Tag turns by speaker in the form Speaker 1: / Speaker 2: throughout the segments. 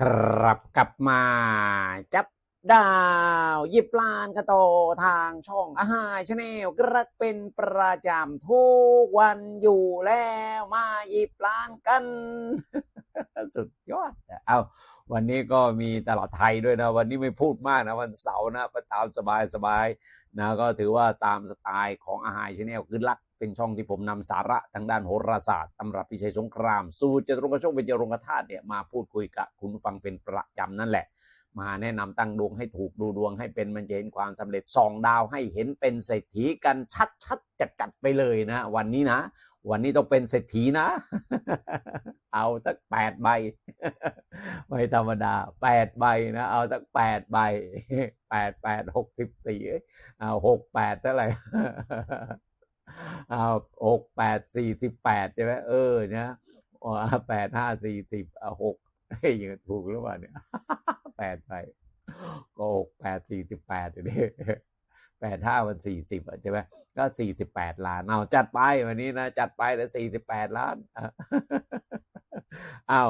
Speaker 1: ครับกลับมาจับดาวหยิบลานกระโตทางช่องอาหารชาแนลกระเป็นประจำทุกวันอยู่แล้วมาหยิบลานกัน สุดยอด เอา วันนี้ก็มีตลาดไทยด้วยนะ วันนี้ไม่พูดมากนะวันเสาร์นะไปตามสบายสบายๆนะก็ถือว่าตามสไตล์ของอาหารชาแนลคือลักเป็นช่องที่ผมนำสาระทางด้านโหราศาสตร์ตำรับพิชัยสงคราม สู่จตุรงกระโชคเป็นจตุรงกธาตุเนี่ยมาพูดคุยกับคุณฟังเป็นประจำนั่นแหละ มาแนะนำตั้งดวงให้ถูกดูดวงให้เป็นมันจะเห็นความสำเร็จสองดาวให้เห็นเป็นเศรษฐีกันชัดๆจัดๆไปเลยนะ วันนี้นะ วันนี้ต้องเป็นเศรษฐีนะ เอาสักแปดใบ ไม่ธรรมดาแปดใบนะ เอาสักแปดใบแปดแปดหกสิบสี่เอาหกแปดเท่าไหร่เอาหกแปดสี่สิบแปดใช่ไหมเออนะอ๋อแปดห้าสี่สิบเอาหกเฮ้ยยังถูกหรือเปล่าเนี่ยแปดไปก็หกแปดสี่สิบแปดอยู่นี่ แปดห้ามันสี่สิบใช่ไหมก็สี่สิบแปดล้านเอาจัดไปวันนี้นะจัดไปแล้วสี่สิบแปดล้านเอา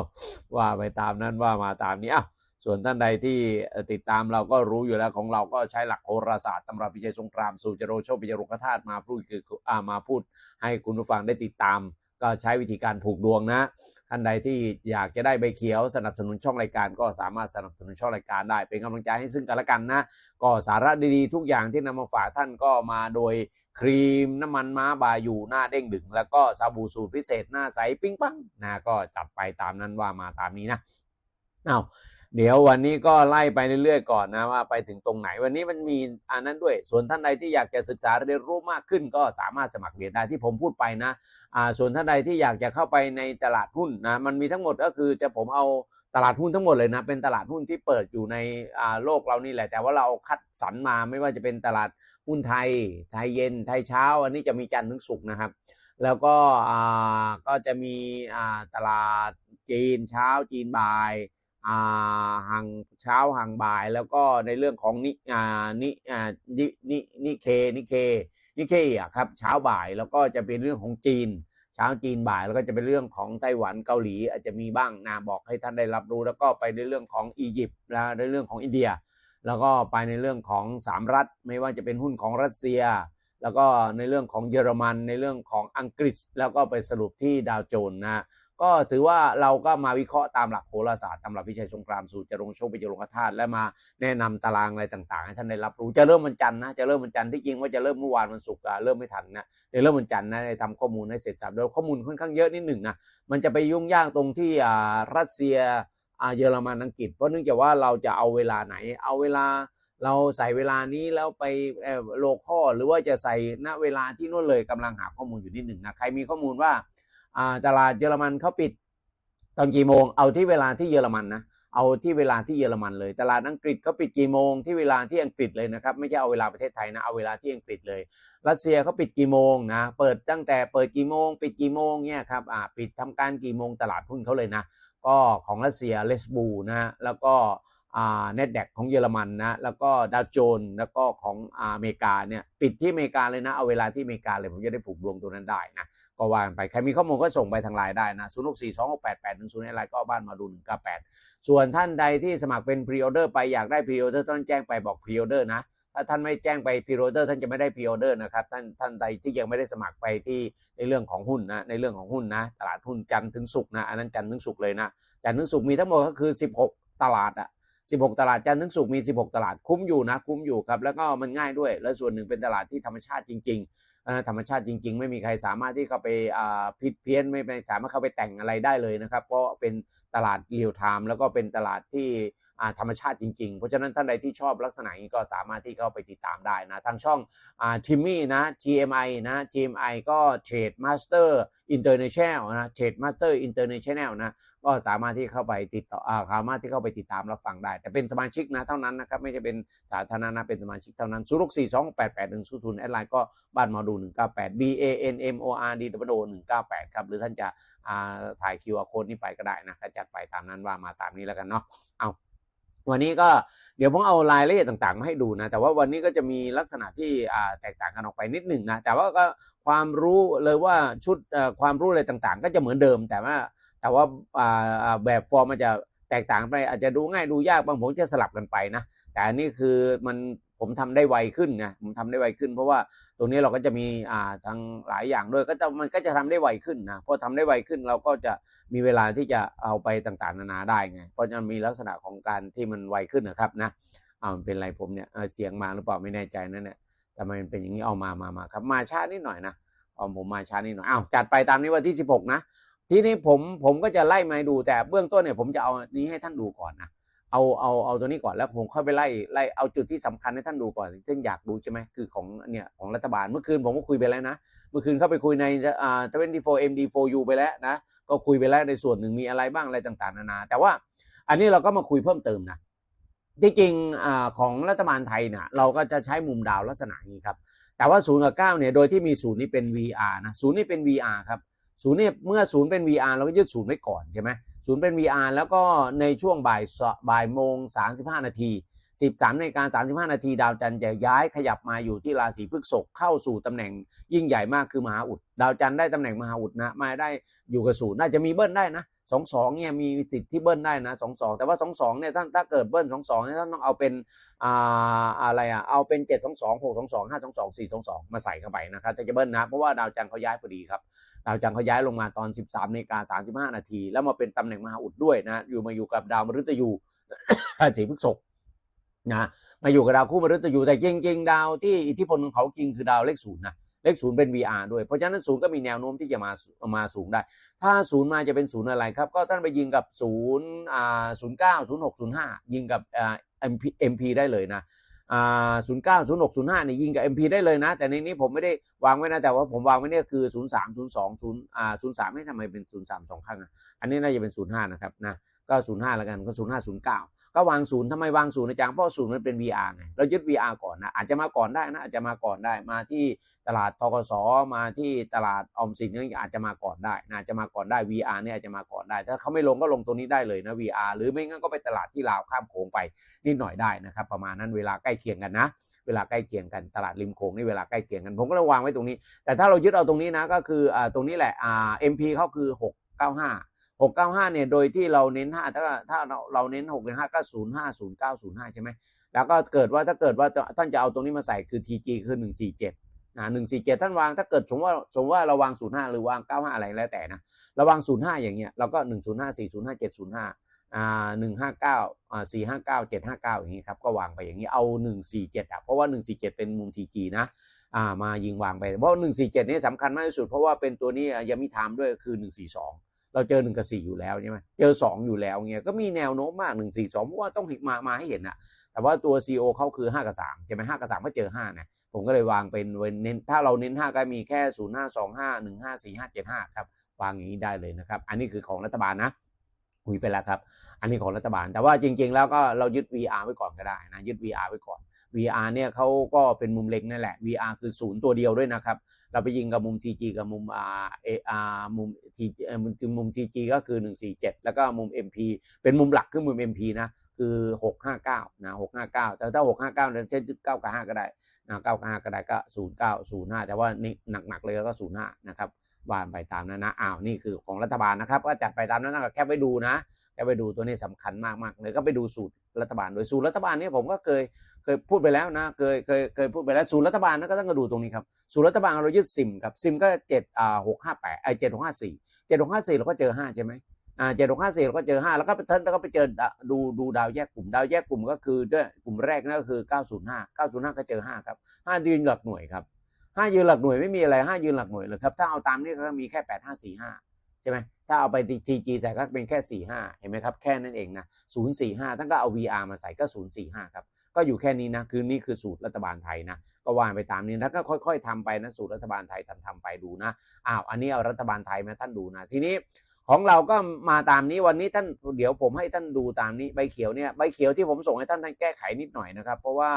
Speaker 1: ว่าไปตามนั้นว่ามาตามนี้อ้าวส่วนท่านใดที่ติดตามเราก็รู้อยู่แล้วของเราก็ใช้หลักโหราศาสตร์ตำราพิชัยสงครามสู่จโรโชคปิจรุกธาตุมาพูดคืออามาพูดให้คุณผู้ฟังได้ติดตาม ก็ใช้วิธีการผูกดวงนะท่านใดที่อยากจะได้ใบเขียวสนับสนุนช่องรายการ ก็สามารถสนับสนุนช่องรายการได้ เป็นกำลังใจให้ซึ่งกันและกันนะก็สาระดีๆ ทุกอย่างที่นำมาฝากท่านก็มาโดยครีมน้ำมันม้าบาอยู่หน้าเด้งดึง แล้วก็สบู่สูตรพิเศษหน้าใสปิ้งปังนะก็จัดไปตามนั้นว่ามาตามนี้นะเอา เดี๋ยววันนี้ก็ไล่ไปเรื่อยๆก่อนนะว่าไปถึงตรงไหนวันนี้มันมีอันนั้นด้วย ส่วนท่านใดที่อยากจะศึกษาเรียนรู้มากขึ้น ก็สามารถสมัครเรียนได้ที่ผมพูดไปนะอ่าส่วนท่านใดที่อยากจะเข้าไปในตลาดหุ้นนะมันมีทั้งหมดก็คือจะผมเอาตลาดหุ้นทั้งหมดเลยนะเป็นตลาดหุ้นที่เปิดอยู่ในโลกเรานี่แหละ แต่ว่าเราคัดสรรมาไม่ว่าจะเป็นตลาดหุ้นไทย ไทยเย็น ไทยเช้า อันนี้จะมีจันทร์ถึงศุกร์นะครับ แล้วก็ก็จะมีตลาดจีนเช้าจีนบ่าย ห่างเช้าห่างบ่ายแล้วก็ในเรื่องของนิอ่านิอ่านินินิเคนิเคนิเคอะครับเช้าบ่ายแล้วก็จะเป็นเรื่องของจีน เช้าจีนบ่ายแล้วก็จะเป็นเรื่องของไต้หวันเกาหลี อาจจะมีบ้างนะบอกให้ท่านได้รับรู้ แล้วก็ไปในเรื่องของอียิปต์นะในเรื่องของอินเดีย แล้วก็ไปในเรื่องของสามรัฐ ไม่ว่าจะเป็นหุ้นของรัสเซีย แล้วก็ในเรื่องของเยอรมัน ในเรื่องของอังกฤษ แล้วก็ไปสรุปที่ดาวโจนส์นะ ก็ถือว่าเราก็มาวิเคราะห์ตามหลักโหราศาสตร์ตำรับพิชัยสงครามสู่จรงโชคไปจรงคธาตุและมาแนะนำตารางอะไรต่างๆให้ท่านได้รับรู้จะเริ่มวันจันทร์นะจะเริ่มวันจันทร์ที่จริงว่าจะเริ่มเมื่อวานวันศุกร์เริ่มไม่ทันนะเดี๋ยวเริ่มวันจันทร์นะทำข้อมูลให้เสร็จสับโดยข้อมูลค่อนข้างเยอะนิดหนึ่งนะมันจะไปยุ่งยากตรงที่อ่ารัสเซียอ่าเยอรมันอังกฤษเพราะเนื่องจากว่าเราจะเอาเวลาไหนเอาเวลาเราใส่เวลานี้แล้วไปโลคอหรือว่าจะใส่ณเวลาที่นู่นเลยกำลังหาข้อมูลอยู่นิดหนึ่งนะใครมีข้อมูลว่า ตลาดเยอรมันเขาปิดตอนกี่โมง เอาที่เวลาที่เยอรมันนะเอาที่เวลาที่เยอรมันเลย ตลาดอังกฤษเขาปิดกี่โมงที่เวลาที่อังกฤษเลยนะครับ ไม่ใช่เอาเวลาประเทศไทยนะเอาเวลาที่อังกฤษเลย รัสเซียเขาปิดกี่โมงนะเปิดตั้งแต่เปิดกี่โมง ปิดกี่โมงเนี่ยครับอ่าปิดทำการกี่โมงตลาดหุ้นเขาเลยนะก็ของรัสเซียเลสบูนะแล้วก็ เน็ตแดกของเยอรมันนะแล้วก็ดาวโจนแล้วก็ของอเมริกาเนี่ยปิดที่อเมริกาเลยนะเอาเวลาที่อเมริกาเลยผมจะได้ผูกดวงตัวนั้นได้นะก็ว่ากันไปใครมีข้อมูลก็ส่งไปทางไลน์ได้นะ0 6 4 2 6 8 8 1 0ในไลน์ก็บ้านมาดู198ส่วนท่านใดที่สมัครเป็นพรีออเดอร์ไปอยากได้พรีออเดอร์ต้องแจ้งไปบอกพรีออเดอร์นะถ้าท่านไม่แจ้งไปพรีออเดอร์ท่านจะไม่ได้พรีออเดอร์นะครับท่านท่านใดที่ยังไม่ได้สมัครไปที่ในเรื่องของหุ้นนะในเรื่องของหุ้นนะตลาดหุ้นจันทร์ถึงศุกร์นะอันนั้นจันทร์ถึงศุกร์เลยนะจันทร์ถึงศุกร์มีทั้งหมดก็คือ 16 ตลาดอะ 16 ตลาดจันทร์ถึงศุกร์มี 16 ตลาดคุ้มอยู่นะ คุ้มอยู่ครับ แล้วก็มันง่ายด้วย และส่วนหนึ่งเป็นตลาดที่ธรรมชาติจริงๆธรรมชาติจริง ๆ ไม่มีใครสามารถที่เข้าไปผิดเพี้ยนไม่ไม่สามารถเข้าไปแต่งอะไรได้เลยนะครับเพราะเป็นตลาดเรียลไทม์แล้วก็เป็นตลาดที่ ธรรมชาติจริงๆ เพราะฉะนั้นท่านใดที่ชอบลักษณะนี้ก็สามารถที่เข้าไปติดตามได้นะ ทางช่องทิมมี่นะ TMI นะ TMI ก็ Trade Master International นะ Trade Master International นะก็สามารถที่เข้าไปติดต่ออสามารถที่เข้าไปติดตามรับฟังได้ แต่เป็นสมาชิกนะเท่านั้นนะครับ ไม่ใช่เป็นสาธารณะเป็นสมาชิกเท่านั้น0 6 4 2 8 8 1 0 0แอดไลน์ก็บ้านมาดู198 B A N M O R D W O 198ครับ หรือท่านจะอ่าถ่าย QR code นี้ไปก็ได้นะจัดไปตามนั้นว่ามาตามนี้แล้วกันเนาะเอา วันนี้ก็เดี๋ยวผมเอารายละเอียดต่างๆมาให้ดูนะแต่ว่าวันนี้ก็จะมีลักษณะที่แตกต่างกันออกไปนิดหนึ่งนะแต่ว่าก็ความรู้เลยว่าชุดความรู้อะไรต่างๆ ก็จะเหมือนเดิม แต่ว่าแต่ว่าอ่าอ่าแบบฟอร์มมันจะแตกต่างไปอาจจะดูง่ายดูยากบางผมจะสลับกันไปนะแต่อันนี้คือมัน ผมทำได้ไวขึ้นไงผมทำได้ไวขึ้น เพราะว่าตรงนี้เราก็จะมีอ่าทั้งหลายอย่างด้วยก็จะมันก็จะทำได้ไวขึ้นนะพอทำได้ไวขึ้นเราก็จะมีเวลาที่จะเอาไปต่างๆ นานาได้ไง เพราะจะมีลักษณะของการที่มันไวขึ้นนะครับนะอ่ามันเป็นไรผมเนี่ยเสียงมาหรือเปล่าไม่แน่ใจนั่นแหละทำไมมันเป็นอย่างนี้เอามามามาครับมาช้านิดหน่อยนะเอาผมมาช้านิดหน่อยอ้าวจัดไปตามนี้วันที่ 16 นะ ทีนี้ผมผมก็จะไล่มาดูแต่เบื้องต้นเนี่ยผมจะเอานี้ให้ท่านดูก่อนนะ เอาเอาเอาตัวนี้ก่อนแล้วผมค่อยไปไล่ไล่เอาจุดที่สำคัญให้ท่านดูก่อนที่ท่านอยากดูใช่ไหมคือของเนี่ยของรัฐบาลเมื่อคืนผมก็คุยไปแล้วนะเมื่อคืนเข้าไปคุยในอ่า24 MD4U ไปแล้วนะก็คุยไปแล้วในส่วนหนึ่งมีอะไรบ้างอะไรต่างๆนานา แต่ว่าอันนี้เราก็มาคุยเพิ่มเติมนะที่จริงอ่าของรัฐบาลไทยเนี่ยเราก็จะใช้มุมดาวลักษณะนี้ครับแต่ว่าศูนย์กับเก้าเนี่ยโดยที่มีศูนย์นี่เป็น VR นะศูนย์นี่เป็น VR ครับศูนย์เนี่ยเมื่อศูนย์เป็น VR เราก็ยึดศูนย์ไว้ก่อนใช่ไหม ศูนย์เป็น VR แล้วก็ในช่วงบ่ายสบ่ายโมง 35 นาที 13นาฬิกา35 นาทีดาวจันทร์จะย้ายขยับมาอยู่ที่ราศีพฤษภเข้าสู่ตำแหน่งยิ่งใหญ่มากคือมหาอุด ดาวจันทร์ได้ตำแหน่งมหาอุดนะมาได้อยู่กับศูนย์น่าจะมีเบิ้ลได้นะ สองสองเนี่ยมีสิทธิ์ที่เบิ้ลได้นะสองสองแต่ว่าสองสองเนี่ยท่าถ้าเกิดเบิ้ลสองสองเนี่ยท่านต้องเอาเป็นอ่าอะไรอะเอาเป็นเจ็ดสองสองหกสองสองห้าสองสองสี่สองสองมาใส่เข้าไปนะครับจะจะเบิ้ลนะเพราะว่าดาวจันทร์เขาย้ายพอดีครับดาวจันทร์เขาย้ายลงมาตอน 13นาฬิกา35 นาที แล้วมาเป็นตำแหน่งมหาอุดด้วยนะอยู่มาอยู่กับดาวมฤตยูราศีพฤษภนะมาอยู่กับดาวคู่มฤตยูแต่จริงๆดาวที่อิทธิพลของเขาจริงคือดาวเลขศูนย์นะ เลขศูนย์เป็น VR ด้วย เพราะฉะนั้นศูนย์ก็มีแนวโน้มที่จะมามาสูงได้ ถ้าศูนย์มาจะเป็นศูนย์อะไรครับ ก็ท่านไปยิงกับศูนย์อ่าศูนย์เก้าศูนย์หกศูนย์ห้ายิงกับอ่า MP MP ได้เลยนะอ่าศูนย์เก้าศูนย์หกศูนย์ห้าเนี่ยยิงกับ MP ได้เลยนะ แต่ในนี้ผมไม่ได้วางไว้นะ แต่ว่าผมวางไว้เนี่ยคือศูนย์สามศูนย์สองศูนย์อ่าศูนย์สามให้ทำไมเป็นศูนย์สามสองครั้งอะอันนี้น่าจะเป็นศูนย์ห้านะครับนะก็ศูนย์ห้าแล้วกันก็ศูนย์ห้าศูนย์เก้า ก็วางศูนย์ทำไมวางศูนย์อาจารย์เพราะศูนย์มันเป็น VR ไงเรายึด VR ก่อนนะอาจจะมาก่อนได้นะอาจจะมาก่อนได้มาที่ตลาดทกสมาที่ตลาดออมสินนี่อาจจะมาก่อนได้นะอาจจะมาก่อนได้ VR เนี่ยอาจจะมาก่อนได้ ถ้าเขาไม่ลงก็ลงตัวนี้ได้เลยนะ VR หรือไม่งั้นก็ไปตลาดที่ลาวข้ามโขงไปนิดหน่อยได้นะครับ ประมาณนั้นเวลาใกล้เคียงกันนะ เวลาใกล้เคียงกันตลาดริมโขงนี่เวลาใกล้เคียงกันผมก็เลยวางไว้ตรงนี้ แต่ถ้าเรายึดเอาตรงนี้นะก็คืออ่าตรงนี้แหละอ่า MP เขาคือ 695 695 เนี่ย โดยที่เราเน้น 5 ถ้าถ้าเราเราเน้น6เน้น5ก็05 09 05 ใช่ไหม แล้วก็เกิดว่าถ้าเกิดว่าท่านจะเอาตรงนี้มาใส่คือ TG คือ 147นะ147 ท่านวางถ้าเกิดสมมติว่าสมมติว่าเราวาง 05 หรือวาง 95 อะไรแล้วแต่นะเราวาง 05 อย่างเงี้ยเราก็ 105 405 705อ่า159อ่า459 759 อย่างงี้ครับ ก็วางไปอย่างนี้เอา 147อะเพราะว่า 147 เป็นมุม TG นะอ่ามายิงวางไปเพราะ147นี่สำคัญมากที่สุดเพราะว่าเป็นตัวนี้ยังมีไทม์ด้วยคือ 142 เราเจอหนึ่งกับสี่อยู่แล้วใช่ไหมเจอสองอยู่แล้วเงี้ยก็มีแนวโน้มมากหนึ่งสี่สองเพราะว่าต้องมามาให้เห็นอะแต่ว่าตัว CO เขาคือห้ากับสามใช่ไหมห้ากับสามก็เจอห้าเนี่ยผมก็เลยวางเป็นเน้นถ้าเราเน้นห้าก็มีแค่ศูนย์ห้าสองห้าหนึ่งห้าสี่ห้าเจ็ดห้าครับวางอย่างนี้ได้เลยนะครับ อันนี้คือของรัฐบาลนะคุยไปแล้วครับ อันนี้ของรัฐบาล แต่ว่าจริง ๆ แล้วก็เรายึด VR ไว้ก่อนก็ได้นะยึด VR ไว้ก่อน VR เนี่ยเขาก็เป็นมุมเล็กนั่นแหละ VR คือศูนย์ตัวเดียวด้วยนะครับ เราไปยิงกับมุม TG กับมุมอ่าเออามุม TG มุม TG ก็คือ 147 แล้วก็มุม MP เป็นมุมหลักคือมุม MP นะ คือ 659 นะ 659 แต่ถ้า 659เนี่ยใช้9กับ5ก็ได้นะ9กับ5ก็ได้ก็ 09 05 แต่ว่านี่หนักๆเลยก็ 05 นะครับ วานไปตามนั้นนะอ้าวนี่คือของรัฐบาลนะครับ ก็จัดไปตามนั้นนะแค่ไปดูนะแค่ไปดูตัวนี้สำคัญมากๆเลยก็ไปดูสูตรรัฐบาล โดยสูตรรัฐบาลเนี่ยผมก็เคยเคยพูดไปแล้วนะเคยเคยเคยพูดไปแล้วสูตรรัฐบาลนั่นก็ต้องมาดูตรงนี้ครับสูตรรัฐบาลเรายึดซิมครับซิมก็เจ็ดอ่าหกห้าแปดไอเจ็ดหกห้าสี่เจ็ดหกห้าสี่เราก็เจอห้าใช่ไหมอ่าเจ็ดหกห้าสี่เราก็เจอห้าแล้วก็ไปเทิร์นแล้วก็ไปเจอดูดูดาวแยกกลุ่มดาวแยกกลุ่มก็คือด้วยกลุ่มแรกนั่นก็คือเก้าศูนย์ห้าเก้าศูนย์ห้าก็เจอห้าครับห้ายืนหลักหน่วยครับ ห้ายืนหลักหน่วยไม่มีอะไรห้ายืนหลักหน่วยเลยครับถ้าเอาตามนี้ก็มีแค่แปดห้าสี่ห้าใช่ไหมถ้าเอาไป TG ใส่ก็เป็นแค่45เห็นไหมครับ แค่นั้นเองนะ045ท่านก็เอา VR มาใส่ก็045ครับก็อยู่แค่นี้นะคือนี่คือสูตรรัฐบาลไทยนะก็วานไปตามนี้แล้วก็ค่อย ๆทำไปนะสูตรรัฐบาลไทยทำทำไปดูนะอ้าวอันนี้เอารัฐบาลไทยมาท่านดูนะทีนี้ของเราก็มาตามนี้วันนี้ท่านเดี๋ยวผมให้ท่านดูตามนี้ใบเขียวเนี่ยใบเขียวที่ผมส่งให้ท่านท่านแก้ไขนิดหน่อยนะครับ เพราะว่า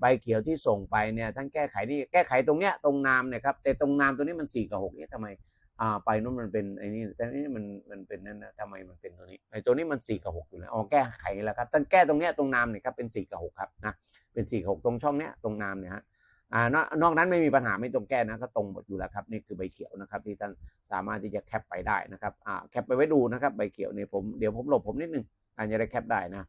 Speaker 1: ใบเขียวที่ส่งไปเนี่ยท่านแก้ไขนี่แก้ไขตรงเนี้ยตรงนามเนี่ยครับแต่ตรงนามตัวนี้มัน4กับ6เนี่ยทำไมอ่าไปนู้นมันเป็นไอ้นี่แต่นี่มันมันเป็นนั่นนะทำไมมันเป็นตัวนี้ไอ้ตัวนี้มันสี่กับหกอยู่แล้วอ๋อแก้ไขแล้วครับต้นแก้ตรงเนี้ยตรงนามเนี่ยครับเป็นสี่กับหกครับนะเป็นสี่กับหกตรงช่องเนี้ยตรงนามเนี่ยฮะอ่านอกนั้นไม่มีปัญหาไม่ต้องแก้นะก็ตรงหมดอยู่แล้วครับนี่คือใบเขียวนะครับที่ท่านสามารถที่จะแคปไปได้นะครับอ่าแคปไปไว้ดูนะครับใบเขียวเนี่ยผมเดี๋ยวผมหลบผมนิดนึงอาจจะได้แคปได้นะ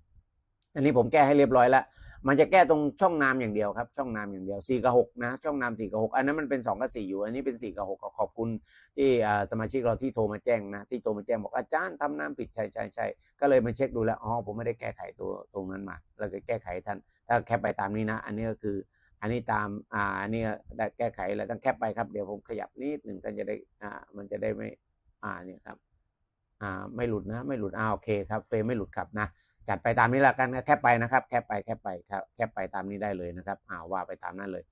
Speaker 1: อันนี้ผมแก้ให้เรียบร้อยแล้วมันจะแก้ตรงช่องนามอย่างเดียวครับ ช่องนามอย่างเดียว4กับ6นะช่องนาม4กับ6อันนั้นมันเป็น2กับ4อยู่ อันนี้เป็น4กับ6ขอขอบคุณที่สมาชิกเราที่โทรมาแจ้งนะที่โทรมาแจ้งบอกอาจารย์ทำนามผิดใช่ใช่ใช่ก็เลยมาเช็คดูแล้วอ๋อผมไม่ได้แก้ไขตัวตรงนั้นมาแล้วก็แก้ไขท่านถ้าแคปไปตามนี้นะ อันนี้ก็คืออันนี้ตามอ่าอันนี้ได้แก้ไขแล้วต้องแคปไปครับเดี๋ยวผมขยับนิดหนึ่งท่านจะได้อ่ามันจะได้ไม่อ่าเนี่ยครับอ่าไม่หลุดนะ ไม่หลุดอ่าโอเคครับเฟรมไม่หลุดครับนะ จัดไปตามนี้ละกันแคปไปนะครับ แคปไปแคปไปครับแคปไปตามนี้ได้เลยนะครับอ่าว่าไปตามนั้นเลย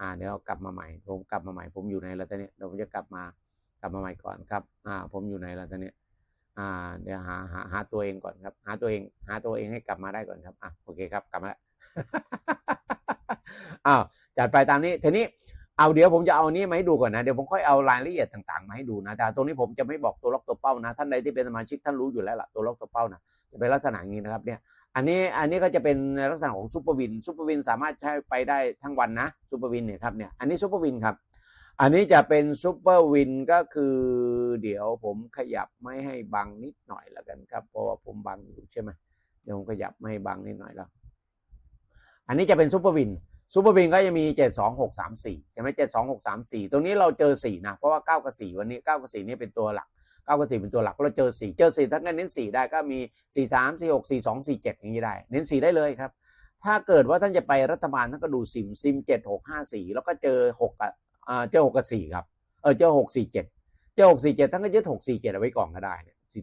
Speaker 1: อ่าเดี๋ยวกลับมาใหม่ ผมกลับมาใหม่ ผมอยู่ในแล้วตอนนี้เดี๋ยวผมจะกลับมากลับมาใหม่ก่อนครับ อ่า ผมอยู่ในแล้วตอนนี้อ่า เดี๋ยวหาหาหาตัวเองก่อนครับ หาตัวเอง หาตัวเองให้กลับมาได้ก่อนครับอะโอเคครับกลับมาแล้วอ้าวจัดไปตามนี้ทีนี้เอาเดี๋ยวผมจะเอานี้มาให้ดูก่อนนะเดี๋ยวผมค่อยเอารายละเอียดต่างๆ ให้ดูนะแต่ตรงนี้ผมจะไม่บอกตัวล็อกตัวเป้านะ ท่านใดที่เป็นสมาชิกท่านรู้อยู่แล้วล่ะตัวล็อกตัวเป้านะจะเป็นลักษณะอย่างนี้นะครับเนี่ยอันนี้อันนี้ก็จะเป็นในลักษณะของซูเปอร์วินซูเปอร์วินสามารถใช้ไปได้ทั้งวันนะซูเปอร์วินเนี่ยครับเนี่ยอันนี้ซูเปอร์วินครับอันนี้จะเป็นซูเปอร์วินก็คือ เดี๋ยวผมขยับไม่ให้บังนิดหน่อยแล้วกันครับเพราะว่าผมบังอยู่ใช่ไหมเดี๋ยวผมขยับไม่ให้บังนิดหน่อยแล้ว อันนี้จะเป็นซูเปอร์วิน ซูเปอร์วินก็จะมี 7 2 6 3 4 ใช่ไหม7 2 6 3 4 ตรงนี้เราเจอ 4 นะ เพราะว่า 9 กับ 4 วันนี้ 9 กับ 4 นี่เป็นตัวหลัก 9 กับ 4 เป็นตัวหลักเราเจอ 4 เจอ 4 ถ้างั้นเน้น 4 ได้ก็มี 4 3 4 6 4 2 4 7 อย่างนี้ได้ เน้น 4 ได้เลยครับ ถ้าเกิดว่าท่านจะไปรัฐบาลท่านก็ดูซิมซิม 7 6 5 4 แล้วก็เจอ6กับอ่าเจอ 6 กับ 4 ครับ เออเจอ 6 4 7 เจอ 6 4 7 ท่านก็ยึด 6 4 7 เอาไว้ก่อนก็ได้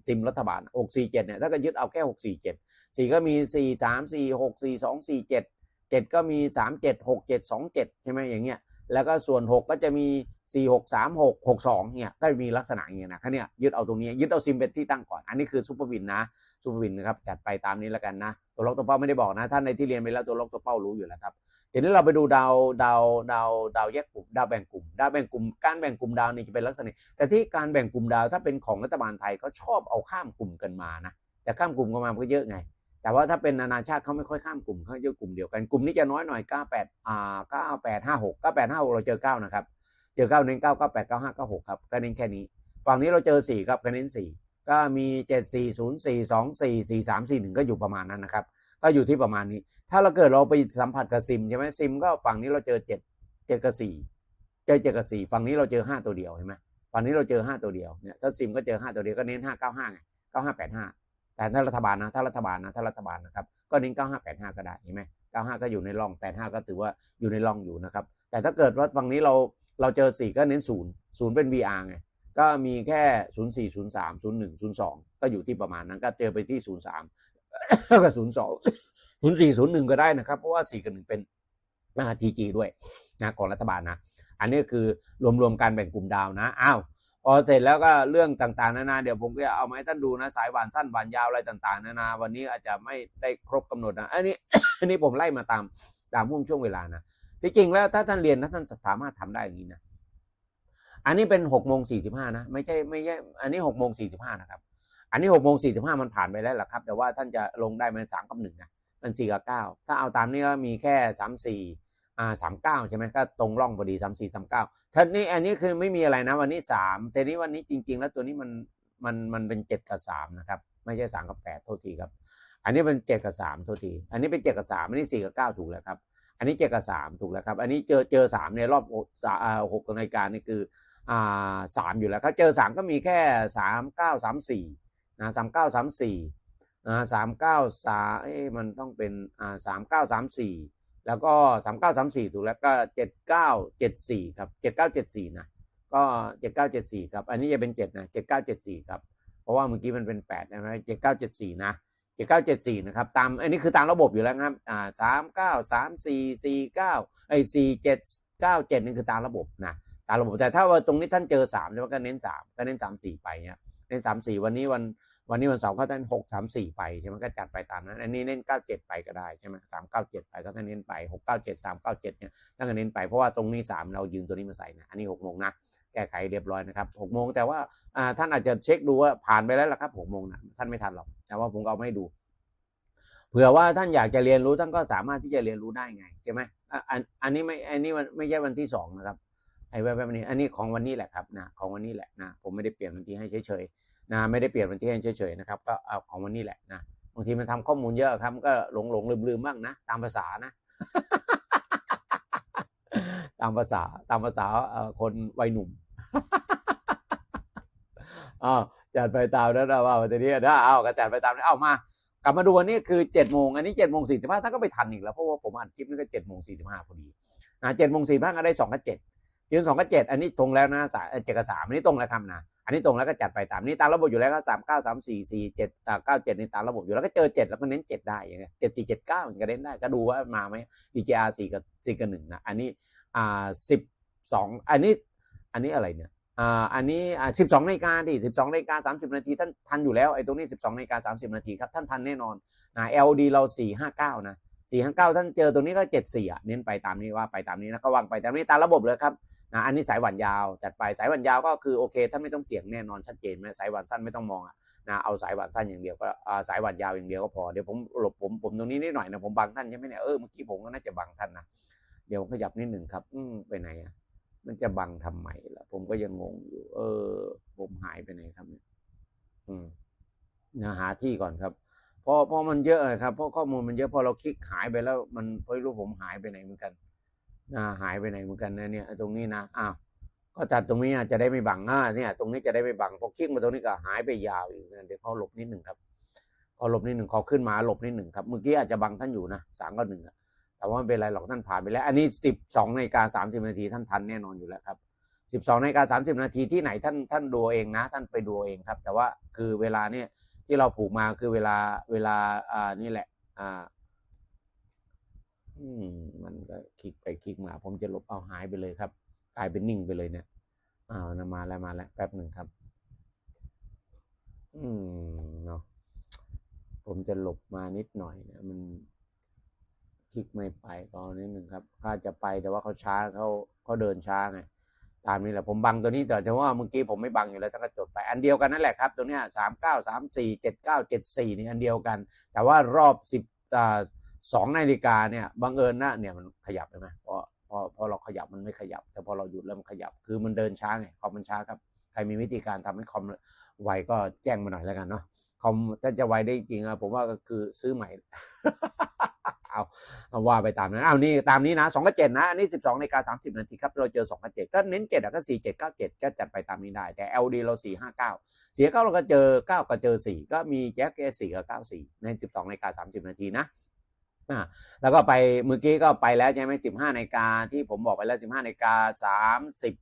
Speaker 1: ซิมรัฐบาล 6 4 7 เนี่ยถ้าก็ยึดเอาแค่ 6 4 7 4 ก็มี 4 3 4 6 4 2 4 7 เจ็ดก็มีสามเจ็ดหกเจ็ดสองเจ็ดใช่ไหมอย่างเงี้ยแล้วก็ส่วนหกก็จะมีสี่หกสามหกหกสองเนี่ยก็มีลักษณะอย่างเงี้ยนะคันเนี้ยยึดเอาตรงนี้ยึดเอาซิมเป็นที่ตั้งก่อน อันนี้คือซูเปอร์วินนะซูเปอร์วินนะครับจัดไปตามนี้แล้วกันนะ ตัวล็อกตัวเป้าไม่ได้บอกนะท่านในที่เรียนไปแล้วตัวล็อกตัวเป้ารู้อยู่แล้วครับทีนี้เราไปดูดาวดาวดาวดาวแยกกลุ่ม ดาวแบ่งกลุ่ม ดาวแบ่งกลุ่ม การแบ่งกลุ่มดาวนี่จะเป็นลักษณะ แต่ที่การแบ่งกลุ่มดาวถ้าเป็นของรัฐบาลไทยเขาชอบเอาข้ามกลุ่มกันมานะแต่ข้ามกลุ่มกันมาก็เยอะไง แต่ว่าถ้าเป็นนานาชาติเขาไม่ค่อยข้ามกลุ่มเขาเยอะกลุ่มเดียวกันกลุ่มนี้จะน้อยหน่อย 98อ่า98 56 98 56 เราเจอ 9 นะครับ เจอ 9 เน้น 9 98 95 96 ครับก็เน้นแค่นี้ ฝั่งนี้เราเจอ 4 ครับก็เน้น 4 ก็มี 7 4 0 4 2 4 4 3 4 1 ก็อยู่ประมาณนั้นนะครับ ก็อยู่ที่ประมาณนี้ ถ้าเราเกิดเราไปสัมผัสกับซิมใช่ไหมซิมก็ฝั่งนี้เราเจอ 7 7กับ4เจอ7กับ4ฝั่งนี้เราเจอ 5 ตัวเดียวเห็นไหมฝั่งนี้เราเจอ 5 ตัวเดียวเนี่ยถ้าซิมก็เจอ 5 ตัวเดียวก็เน้น5 95ไง9585 แต่ถ้ารัฐบาลนะถ้ารัฐบาลนะถ้ารัฐบาลนะครับก็เน้น9585 ก็ได้เห็นไหม95 ก็อยู่ในร่อง 85 ก็ถือว่าอยู่ในร่องอยู่นะครับแต่ถ้าเกิดว่าฝั่งนี้เราเราเจอ 4 ก็เน้น0 0เป็น VR ไงก็มีแค่ 04 03 01 02 ก็อยู่ที่ประมาณนั้นก็เจอไปที่ 03แล้วก็02 04 01 ก็ได้นะครับ เพราะว่า 4 กับ1เป็น GG ด้วยนะของรัฐบาลนะ อันนี้คือรวมๆการแบ่งกลุ่มดาวนะ อ้าว พอเสร็จแล้วก็เรื่องต่างๆ นานาเดี๋ยวผมก็เอามาให้ท่านดูนะสายหวานสั้นหวานยาวอะไรต่าง ๆ นานา วันนี้อาจจะไม่ได้ครบกำหนดนะอันนี้อันนี้ผมไล่มาตามตามห่วงช่วงเวลานะที่จริงแล้วถ้าท่านเรียนนะท่านสามารถทำได้อย่างนี้นะอันนี้เป็นหกโมงสี่สิบห้านะไม่ใช่ไม่ใช่อันนี้หกโมงสี่สิบห้านะครับ อันนี้หกโมงสี่สิบห้ามันผ่านไปแล้วแหละครับ แต่ว่าท่านจะลงได้มันสามกับหนึ่งนะมันสี่กับเก้าถ้าเอาตามนี้ก็มีแค่สามสี่ อ่าสามเก้าใช่ไหมก็ตรงร่องพอดีสามสี่สามเก้าท่านี้อันนี้คือไม่มีอะไรนะวันนี้สามแต่นี้วันนี้จริง ๆ แล้วตัวนี้มันมันมันเป็นเจ็ดกับสามนะครับ ไม่ใช่สามกับแปดโทษทีครับ อันนี้เป็นเจ็ดกับสามโทษที อันนี้เป็นเจ็ดกับสามอันนี้สี่กับเก้าถูกแล้วครับ อันนี้เจ็ดกับสามถูกแล้วครับ อันนี้เจอเจอสามในรอบหกนาฬิกานี่คืออ่าสามอยู่แล้วครับเจอสามก็มีแค่สามเก้าสามสี่นะสามเก้าสามสี่อ่าสามเก้าสาเอ้มันต้องเป็นอ่าสามเก้าสามสี่ แล้วก็สามเก้าสามสี่ถูกแล้วก็เจ็ดเก้าเจ็ดสี่ครับเจ็ดเก้าเจ็ดสี่นะก็เจ็ดเก้าเจ็ดสี่ครับ อันนี้จะเป็นเจ็ดนะเจ็ดเก้าเจ็ดสี่ครับ เพราะว่าเมื่อกี้มันเป็นแปดใช่ไหมเจ็ดเก้าเจ็ดสี่นะเจ็ดเก้าเจ็ดสี่นะครับ ตาม อันนี้คือตามระบบอยู่แล้วครับอ่าสามเก้าสามสี่สี่เก้าไอ้สี่เจ็ดเก้าเจ็ดนี่คือตามระบบนะตามระบบแต่ถ้าว่าตรงนี้ท่านเจอสามใช่ไหมก็เน้นสามก็เน้นสามสี่ไปเนี่ยเน้นสามสี่วันนี้วัน วันนี้วันเสาร์เขาท่านหกสามสี่ไปใช่ไหมก็จัดไปตามนั้น อันนี้เน้นเก้าเจ็ดไปก็ได้ใช่ไหมสามเก้าเจ็ดไปก็ท่านเน้นไปหกเก้าเจ็ดสามเก้าเจ็ดเนี่ยท่านก็เน้นไปเพราะว่าตรงนี้สามเรายืนตัวนี้มาใส่นะอันนี้หกโมงนะแก้ไขเรียบร้อยนะครับหกโมงแต่ว่าท่านอาจจะเช็คดูว่าผ่านไปแล้วล่ะครับหกโมงนะท่านไม่ทันหรอกแต่ว่าผมก็เอามาให้ดูเผื่อว่าท่านอยากจะเรียนรู้ท่านก็สามารถที่จะเรียนรู้ได้ไงใช่ไหมอันอันนี้ไม่อันนี้ไม่ใช่วันที่สองนะครับไอ้แบบแบบนี้อันนี้ของวันนี้แหละครับนะของวันนี้แหละนะผมไม่ได้เปลี่ยนวันที่ให้เฉยๆ นะไม่ได้เปลี่ยนวันที่เฉยๆนะครับก็เอาของวันนี้แหละนะบางทีมันทำข้อมูลเยอะครับก็หลงหลงลืมลืมๆบ้างนะตามภาษานะ ตามภาษาตามภาษาคนวัยหนุ่มอ้าวจัดไปตามนั้นนะว่าวันนี้นะอ้าวก็จัดไปตามนั้นเอ้ามากลับมาดูวันนี้คือเจ็ดโมงอันนี้เจ็ดโมงสี่สิบห้าท่านก็ไปทันอีกแล้วเพราะว่าผมอ่านคลิปนี้ก็เจ็ดโมงสี่สิบห้าพอดีนะเจ็ดโมงสี่ห้าก็ได้สองกับเจ็ดยืนสองกับเจ็ดอันนี้ตรงแล้วนะสายเจ็ดกับสามอันนี้ตรงแล้วครับนะ อันนี้ตรงแล้วก็จัดไปตามนี้ตามระบบอยู่แล้วก็สามเก้าสามสี่สี่เจ็ดเก้าเจ็ดในตามระบบอยู่แล้วก็เจอเจ็ดแล้วก็เน้นเจ็ดได้อยังไงเจ็ดสี่เจ็ดเก้าก็เน้นได้ก็ดูว่ามาไหม DJR สี่กับสี่กับหนึ่งนะอันนี้อ่าสิบสองอันนี้อันนี้อะไรเนี่ยอ่าอันนี้อ่าสิบสองนาฬิกาดิสิบสองนาฬิกาสามสิบนาทีท่านทันอยู่แล้วไอ้ตรงนี้สิบสองนาฬิกาสามสิบนาทีครับท่านทันแน่นอนนะ LD เราสี่ห้าเก้านะ สี่ห้าเก้าท่านเจอตรงนี้ก็เจ็ดสี่อะเน้นไปตามนี้ว่าไปตามนี้นะก็วางไปตามนี้ตามระบบเลยครับนะอันนี้สายหวานยาวจัดไปสายหวานยาวก็คือโอเคท่านไม่ต้องเสี่ยงแน่นอนชัดเจนไหมสายหวานสั้นไม่ต้องมองอะนะเอาสายหวานสั้นอย่างเดียวก็สายหวานยาวอย่างเดียวก็พอเดี๋ยวผมหลบผมผมตรงนี้นิดหน่อยนะผมบังท่านใช่ไหมเนี่ยเออเมื่อกี้ผมก็น่าจะบังท่านนะเดี๋ยวขยับนิดหนึ่งครับ อืมไปไหนอะมันจะบังทำไมล่ะ ผมก็ยังงงอยู่ เออ ผมหายไปไหนครับเนี่ยอืมนะหาที่ก่อนครับ พราะเพราะมันเยอะครับเพราะข้อมูลมันเยอะพอเราคลิกหายไปแล้ว มันไม่รู้ผมหายไปไหนเหมือนกันนะหายไปไหนเหมือนกันนะเนี่ยตรงนี้นะอ้าวก็จัดตรงนี้จะได้ไม่บังอ่าเนี่ย ตรงนี้จะได้ไม่บังพอคลิกมาตรงนี้ก็หายไปยาวอยู่นะเดี๋ยวเขาหลบนิดหนึ่งครับขอหลบนิดหนึ่งขอขึ้นมาหลบนิดหนึ่งครับเมื่อกี้อาจจะบังท่านอยู่นะสามก็หนึ่งแต่ว่าไม่เป็นไรหรอกท่านผ่านไปแล้ว อันนี้สิบสองนาฬิกาสามสิบนาทีท่านทันแน่นอนอยู่แล้วครับสิบสองนาฬิกาสามสิบนาทีที่ไหนท่านท่านดูเองนะ ท่านไปดูเองครับ แต่ว่าคือเวลาเนี่ย ที่เราผูกมาคือเวลาเวลาอ่านี่แหละ อ่า อืมมันก็คลิกไปคลิกมา ผมจะลบเอาหายไปเลยครับ กลายเป็นนิ่งไปเลยเนี่ยอ้าวนมาแล้วมาแล้วแป๊บหนึ่งครับ อืมเนาะผมจะหลบมานิดหน่อยนี่ยมันคลิกไม่ไปก็นิดหนึ่งครับ ถ้าจะไปแต่ว่าเขาช้าเขาเขาเดินช้าไง ตามนี้แหละผมบังตัวนี้แต่เว่าเมื่อกี้ผมไม่บังอยู่แล้วถ้าก็จดไปอันเดียวกันนั่นแหละครับตัวเนี้ยสามเก้าสามสี่เจ็ดเก้าเจ็ดสี่นี่อันเดียวกัน แต่ว่ารอบสิบอ่าสองนาฬิกาเนี่ยบังเอิญนะเนี่ยมันขยับใช่ไหมเพราะพอพอเราขยับมันไม่ขยับ แต่พอเราหยุดแล้วมันขยับคือมันเดินช้าไงคอมมันช้าครับใครมีวิธีการทำให้คอมไวก็แจ้งมาหน่อยแล้วกันเนาะคอมถ้าจะไวได้จริงอะผมว่าก็คือซื้อใหม่ เอาว่าไปตามนั้นเอานี่ตามนี้นะสองกับเจ็ดนะอันนี้สิบสองนาฬิกาสามสิบนาทีครับเราเจอสองกับเจ็ดก็เน้นเจ็ดอะก็สี่เจ็ดเก้าเจ็ดก็จัดไปตามนี้ได้ แต่ LD เราสี่ห้าเก้าเสียเก้าเราก็เจอเก้าก็เจอสี่ก็มีแจ็คเกสี่กับเก้าสี่ในสิบสองนาฬิกาสามสิบนาทีนะอ่าแล้วก็ไปเมื่อกี้ก็ไปแล้วใช่ไหมสิบห้านาฬิกาที่ผมบอกไปแล้วสิบห้านาฬิกาสามสิบ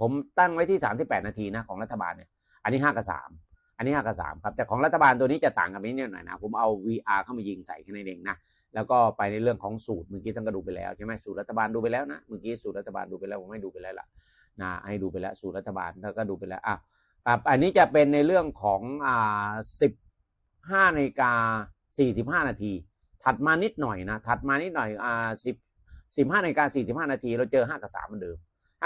Speaker 1: ผมตั้งไว้ที่สามสิบแปดนาทีนะของรัฐบาลเนี่ยอันนี้ห้ากับสามอันนี้ห้ากับสามครับแต่ของรัฐบาลตัวนี้จะต่างกันนิดหน่อยนะผมเอา VR เข้ามายิงใส่แค่นั้นเองนะ แล้วก็ไปในเรื่องของสูตรเมื่อกี้ท่านก็ดูไปแล้วใช่ไหมสูตรรัฐบาลดูไปแล้วนะเมื่อกี้สูตรรัฐบาลดูไปแล้วผมให้ดูไปแล้วล่ะนะให้ดูไปแล้วสูตรรัฐบาลแล้วก็ดูไปแล้วอะครับอันนี้จะเป็นในเรื่องของอ่าสิบห้านาฬิกาสี่สิบห้านาที ถัดมานิดหน่อยนะถัดมานิดหน่อยอ่าสิบสิบห้านาฬิกาสี่สิบห้านาที เราเจอห้ากับสามเหมือนเดิม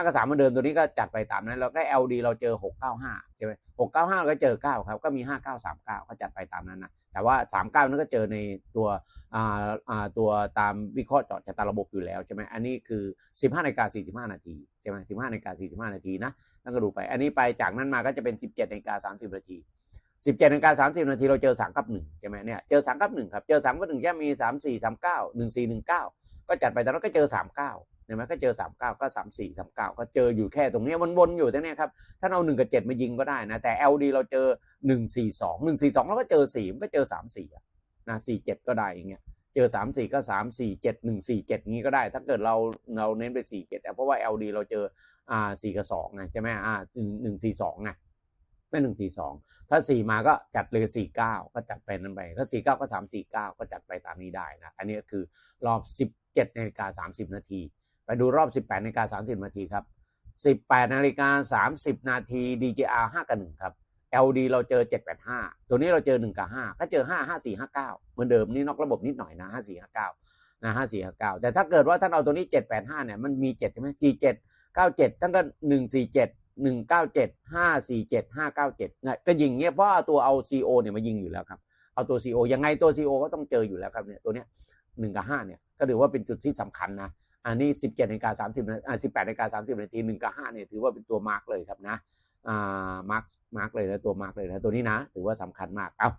Speaker 1: ากับสามเหมือนเดิมตัวนี้ก็จัดไปตามนั้น แล้วก็ LD เราเจอหกเก้าห้าใช่ไหมหกเก้าห้าก็เจอเก้าครับ ก็มีห้าเก้าสามเก้าก็จัดไปตามนั้นนะแต่ว่าสามเก้านั้นก็เจอในตัวอ่าอ่าตัวตามวิเคราะห์เจาะชะตาระบบอยู่แล้วใช่ไหมอันนี้คือ 15นาฬิกา45 นาทีใช่ไหม15นาฬิกา45 นาทีนะนั่นก็ดูไปอันนี้ไปจากนั้นมาก็จะเป็น 17นาฬิกา30 นาที17นาฬิกา30นาทีเราเจอ3กับ1ใช่ไหมเนี่ยเจอ3กับ1ครับเจอ3กับ1จะมี3 4 3 9 1 4 1 9ก็จัดไปตอนนั้นก็เจอ39 ใช่ไหมก็เจอ 39 ก็ 3 4 3 9 ก็เจออยู่แค่ตรงนี้วนๆอยู่ตรงนี้ครับถ้าเอา1กับ7มายิงก็ได้นะแต่ LD เราเจอ 1 4 2 1 4 2แล้วก็เจอ4มันก็เจอ 3 4นะ4 7 ก็ได้อย่างเงี้ยเจอ 3 4 ก็ 3 4 7 1 4 7งี้ก็ได้ ถ้าเกิดเราเราเน้นไป 4 7 เพราะว่า LD เราเจออ่า4กับ2ไงใช่ไหมอ่า1 4 2ไงไม่1 4 2ถ้า4มาก็จัดเลย4 9ก็จัดไปนั้นไปถ้า4 9ก็3 4 9ก็จัดไปตามนี้ได้นะ อันนี้คือรอบ17นาฬิกา30นาที ไปดูรอบ 18นาฬิกา30 นาทีครับ 18นาฬิกา30 นาที DJR 5กับ1ครับ LD เราเจอ 785 ตัวนี้เราเจอ 1 กับ 5 ก็เจอ 5 5 4 5 9 เหมือนเดิมนี่นอกระบบนิดหน่อยนะ 5 4 5 9 นะ 5 4 5 9 แต่ถ้าเกิดว่าท่านเอาตัวนี้ 785 เนี่ย มันมี 7 ใช่ไหม47 97 ท่านก็ 147 197 547 597นะก็ยิงเงี้ยเพราะเอาตัวเอา CO เนี่ยมายิงอยู่แล้วครับ เอาตัว CO ยังไงตัว CO ก็ต้องเจออยู่แล้วครับเนี่ยตัวเนี้ยหนึ่งกับห้าเนี่ยก็ถือว่าเป็นจุดที่สำคัญนะ อันนี้ 17นาฬิกา30นาทีอ่า18นาฬิกา30นาที1กับ5เนี่ยถือว่าเป็นตัวมาร์กเลยครับนะอ่ามาร์กมาร์กเลยนะตัวมาร์กเลยนะตัวนี้นะ ถือว่าสำคัญมากเอา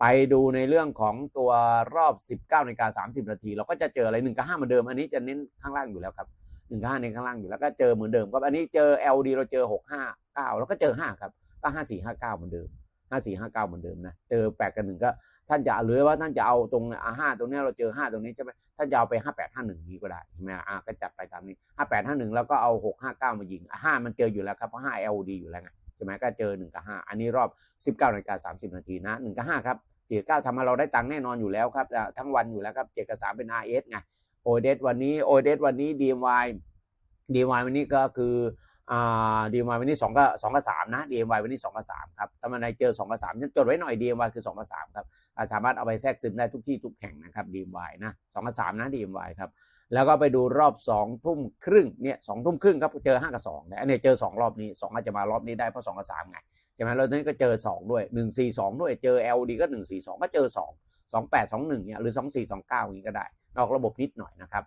Speaker 1: ไปดูในเรื่องของตัวรอบ 19นาฬิกา30นาทีเราก็จะเจออะไร1กับ5เหมือนเดิม อันนี้จะเน้นข้างล่างอยู่แล้วครับ1กับ5เน้นข้างล่างอยู่แล้วก็เจอเหมือนเดิมครับอันนี้เจอ LD เราเจอ6 5 9แล้วก็เจอ5ครับก็5 4 5 9เหมือนเดิม 5 4 5 9เหมือนเดิมนะเจอ8กับ1ก็ท่านจะหรือว่าท่านจะเอาตรงอ่าห้าตรงนี้เราเจอห้าตรงนี้ใช่ไหมท่านจะเอาไปห้าแปดห้าหนึ่งนี้ก็ได้ใช่ไหมอ่าก็จัดไปตามนี้ห้าแปดห้าหนึ่งแล้วก็เอาหกห้าเก้ามายิงห้ามันเจออยู่แล้วครับเพราะห้า LD อยู่แล้วไงใช่ไหมก็เจอหนึ่งกับห้าอันนี้รอบสิบเก้านาฬิกาสามสิบนาทีนะหนึ่งกับห้าครับสี่เก้าทำให้เราได้ตังค์แน่นอนอยู่แล้วครับทั้งวันอยู่แล้วครับเจ็ดกับสามเป็น RS ไงโอเดสวันนี้โอเดสวันนี้ DMY DMY วันนี้ก็คือ ดีเอ็มวายวันนี้สองก็สองกับสามนะดีเอ็มวายวันนี้สองกับสามครับถ้ามันในเจอสองกับสามฉันจดไว้หน่อยดีเอ็มวายคือสองกับสามครับสามารถเอาไปแทรกซึมได้ทุกที่ทุกแห่งนะครับดีเอ็มวายนะสองกับสามนะดีเอ็มวายครับแล้วก็ไปดูรอบสองทุ่มครึ่งเนี่ยสองทุ่มครึ่งครับเจอห้ากับสองนะเนี่ยเจอสองรอบนี้สองอาจจะมารอบนี้ได้เพราะสองกับสามไงใช่ไหมเราตรวนี้ก็เจอสองด้วยหนึ่งสี่สองด้วยเจอเอลดีก็หนึ่งสี่สองก็เจอสองสองแปดสองหนึ่งเนี่ยหรือสองสี่สองเก้าอย่างนี้ก็ได้นอกระบบนิดหน่อยนะครับ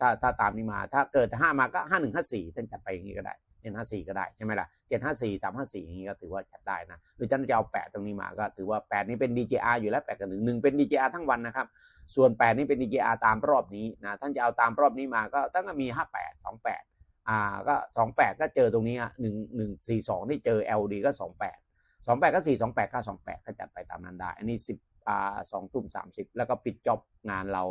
Speaker 1: ถ้าถ้าตามนี้มาถ้าเกิด 5 มาก็ 5 1 5 4ท่านจัดไปอย่างนี้ก็ได้เจ็ดห้าสี่ก็ได้ใช่ไหมล่ะเจ็ดห้าสี่สามห้าสี่อย่างนี้ก็ถือว่าจัดได้นะหรือท่านจะเอาแปดตรงนี้มาก็ถือว่าแปดนี้เป็น DJR อยู่แล้วแปดกับหนึ่งหนึ่งเป็น DJR ทั้งวันนะครับ ส่วนแปดนี้เป็น DJR ตามรอบนี้นะท่านจะเอาตามรอบนี้มาก็ตั้งแต่มีห้าแปดสองแปดอ่าก็สองแปดก็เจอตรงนี้อะหนึ่งหนึ่งสี่สองที่เจอ LD ก็สองแปดสองแปดก็สี่สองแปดก็สองแปดก็จัดไปตามนั้นได้ อันนี้สิบอ่าสองทุ่มสามสิบแล้วก็ปิดจ็อบงานเรา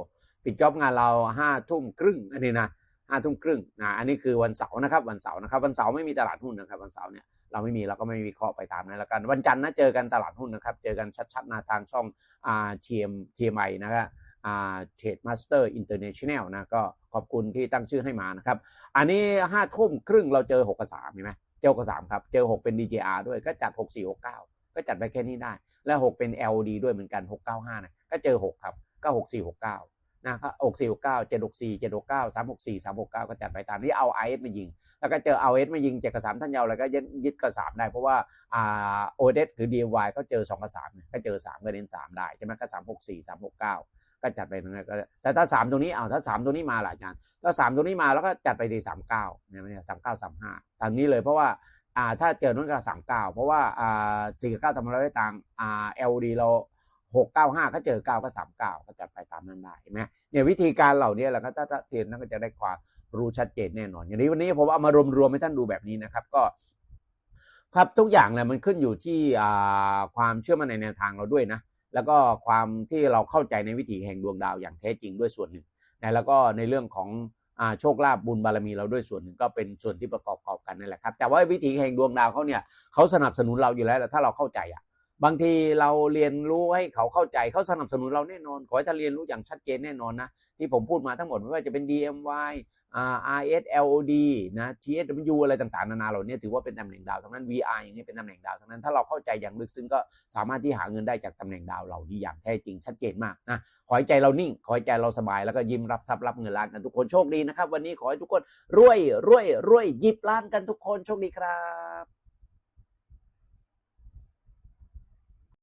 Speaker 1: ปิดจ็อบงานเราห้าทุ่มครึ่งอันนี้นะห้าทุ่มครึ่งนะอันนี้คือวันเสาร์นะครับวันเสาร์นะครับวันเสาร์ไม่มีตลาดหุ้นนะครับวันเสาร์เนี่ยเราไม่มีเราก็ไม่มีข้อไปตามนั้นแล้วกันวันจันทร์นะเจอกันตลาดหุ้นนะครับเจอกันชัดๆนะทางช่องอ่าทีเอ็มทีเอ็มไอนะครับอ่าเทรดมาสเตอร์อินเตอร์เนชั่นแนลนะก็ขอบคุณที่ตั้งชื่อให้มานะครับ อันนี้ห้าทุ่มครึ่งเราเจอหกกับสามเห็นไหมเจอหกกับสามครับ เจอหกเป็น DJR ด้วยก็จัดหกสี่หกเก้าก็จัดไปแค่นี้ได้ และหกเป็น LD ด้วยเหมือนกันหกเก้าห้านะก็เจอหกครับก็หกสี่หกเก้า นะหกสี่หกเก้าเจ็ดหกสี่เจ็ดหกเก้าสามหกสี่สามหกเก้าก็จัดไปตามนี้เอาไอเอสมายิง แล้วก็เจอเอาเอสมายิงเจ็ดกับสามท่านยาวแล้วก็ยึดยึดกับสามได้ เพราะว่าอ่าโอเดสหรือ DIY ก็เจอสองกับสามเนี่ยก็เจอสามก็เน้นสามได้ใช่ไหมก็สามหกสี่สามหกเก้าก็จัดไปนั้นก็แต่ถ้าสามตัวนี้เอาถ้าสามตัวนี้มาหลายจานถ้าสามตัวนี้มาแล้วก็จัดไปดีสามเก้าเนี่ยสามเก้าสามห้าตามนี้เลยเพราะว่าอ่าถ้าเจอนู้นก็สามเก้าเพราะว่าอ่าสี่กับเก้าทำเรได้ตังอ่า LD เรา หกเก้าห้าก็เจอเก้าก็สามเก้าก็จัดไปตามนั้นได้เห็นไหมเนี่ยวิธีการเหล่านี้แหละครับถ้าเทียนนั้นก็จะได้ความรู้ชัดเจนแน่นอน อย่างนี้วันนี้ผมเอามารวมๆให้ท่านดูแบบนี้นะครับก็ครับทุกอย่างเนี่ยมันขึ้นอยู่ที่ความเชื่อมั่นในแนวทางเราด้วยนะ แล้วก็ความที่เราเข้าใจในวิถีแห่งดวงดาวอย่างแท้จริงด้วยส่วนหนึ่งนะแล้วก็ในเรื่องของโชคลาภบุญบารมีเราด้วยส่วนหนึ่งก็เป็นส่วนที่ประกอบกันนั่นแหละครับแต่ว่าวิถีแห่งดวงดาวเขาเนี่ยเขาสนับสนุนเราอยู่แล้วถ้าเราเข้าใจอะ บางทีเราเรียนรู้ให้เขาเข้าใจเขาสนับสนุนเราแน่นอน ขอให้ท่านเรียนรู้อย่างชัดเจนแน่นอนนะ ที่ผมพูดมาทั้งหมดไม่ว่าจะเป็น DMY RS LOD นะ TSW อะไรต่างๆ นานาเหล่านี้ถือว่าเป็นตำแหน่งดาวทั้งนั้น VR อย่างนี้เป็นตำแหน่งดาวทั้งนั้นถ้าเราเข้าใจอย่างลึกซึ้งก็สามารถที่หาเงินได้จากตำแหน่งดาวเหล่านี้อย่างแท้จริงชัดเจนมากนะขอให้ใจเรานิ่ง ขอให้ใจเราสบายแล้วก็ยิ้มรับทรัพย์รับเงินล้านกันทุกคนโชคดีนะครับ วันนี้ขอให้ทุกคนรวยรวยรวยหยิบล้านกันทุกคนโชคดีครับ